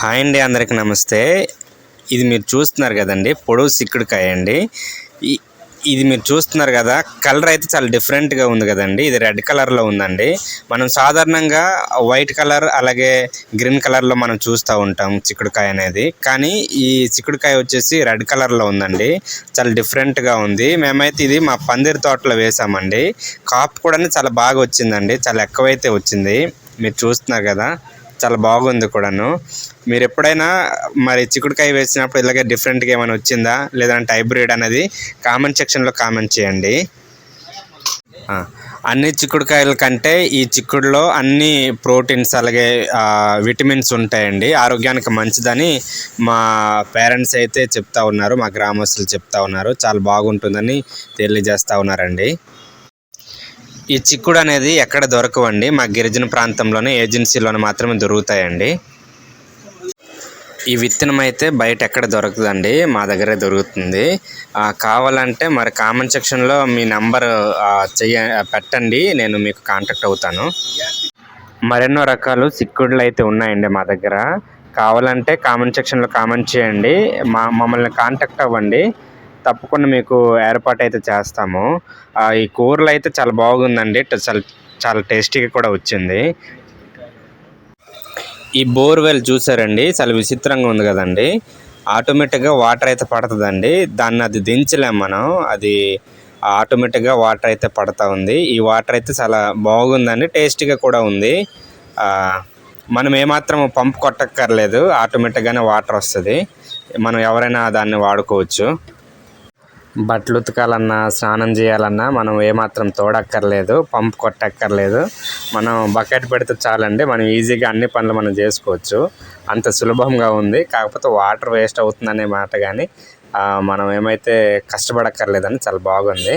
Hi అండి అందరికి నమస్తే. ఇది మీరు చూస్తున్నారు కదండి పొడవు సిక్కుడుకాయ అండి. ఇది మీరు చూస్తున్నారు కదా కలర్ అయితే చాలా డిఫరెంట్గా ఉంది కదండి ఇది రెడ్ కలర్లో ఉందండి. మనం సాధారణంగా వైట్ కలర్ అలాగే గ్రీన్ కలర్లో మనం చూస్తూ ఉంటాం చిక్కుడుకాయ అనేది. కానీ ఈ చిక్కుడుకాయ వచ్చేసి రెడ్ కలర్లో ఉందండి చాలా డిఫరెంట్గా ఉంది. మేమైతే ఇది మా పందిరి తోటలో వేసామండి. కాపు కూడా చాలా బాగా వచ్చిందండి చాలా ఎక్కువైతే వచ్చింది. మీరు చూస్తున్నారు కదా చాలా బాగుంది కూడాను. మీరు ఎప్పుడైనా మరి చిక్కుడుకాయ వేసినప్పుడు ఇలాగే డిఫరెంట్గా ఏమైనా వచ్చిందా? లేదంటే హైబ్రిడ్ అనేది కామెంట్ సెక్షన్లో కామెంట్ చేయండి. అన్ని చిక్కుడుకాయల కంటే ఈ చిక్కుడులో అన్ని ప్రోటీన్స్ అలాగే విటమిన్స్ ఉంటాయండి. ఆరోగ్యానికి మంచిదని మా పేరెంట్స్ అయితే చెప్తా ఉన్నారు మా గ్రామస్తులు చెప్తా ఉన్నారు. చాలా బాగుంటుందని తెలియజేస్తూ ఉన్నారండి. ఈ చిక్కుడు అనేది ఎక్కడ దొరకవండి? మా గిరిజన ప్రాంతంలోనే ఏజెన్సీలోనే మాత్రమే దొరుకుతాయండి. ఈ విత్తనం అయితే బయట ఎక్కడ దొరకదండి మా దగ్గరే దొరుకుతుంది. కావాలంటే మరి కామెంట్ సెక్షన్లో మీ నెంబర్ చెయ్య పెట్టండి నేను మీకు కాంటాక్ట్ అవుతాను. మరెన్నో రకాలు చిక్కుడులు అయితే ఉన్నాయండి మా దగ్గర. కావాలంటే కామెంట్ సెక్షన్లో కామెంట్ చేయండి మా మమ్మల్ని కాంటాక్ట్ అవ్వండి. తప్పకుండా మీకు ఏర్పాటు అయితే చేస్తాము ఈ కూరలు అయితే చాలా బాగుందండి. చాలా చాలా టేస్టీగా కూడా వచ్చింది. ఈ బోర్వెల్ చూసారండి? చాలా విచిత్రంగా ఉంది కదండి. ఆటోమేటిక్గా వాటర్ అయితే పడుతుందండి. దాన్ని అది దించలేం మనం. అది ఆటోమేటిక్గా వాటర్ అయితే పడతా ఉంది. ఈ వాటర్ అయితే చాలా బాగుందండి. టేస్టీగా కూడా ఉంది. మనం ఏమాత్రం పంప్ కొట్టక్కర్లేదు. ఆటోమేటిక్గానే వాటర్ వస్తుంది. మనం ఎవరైనా దాన్ని వాడుకోవచ్చు. బట్టలు ఉతకాలన్నా స్నానం చేయాలన్నా మనం ఏమాత్రం తోడక్కర్లేదు పంప్ కొట్టక్కర్లేదు. మనం బకెట్ పెడితే చాలండి మనం ఈజీగా అన్ని పనులు మనం చేసుకోవచ్చు. అంత సులభంగా ఉంది. కాకపోతే వాటర్ వేస్ట్ అవుతుందనే మాట కానీ మనం ఏమైతే కష్టపడక్కర్లేదని చాలా బాగుంది.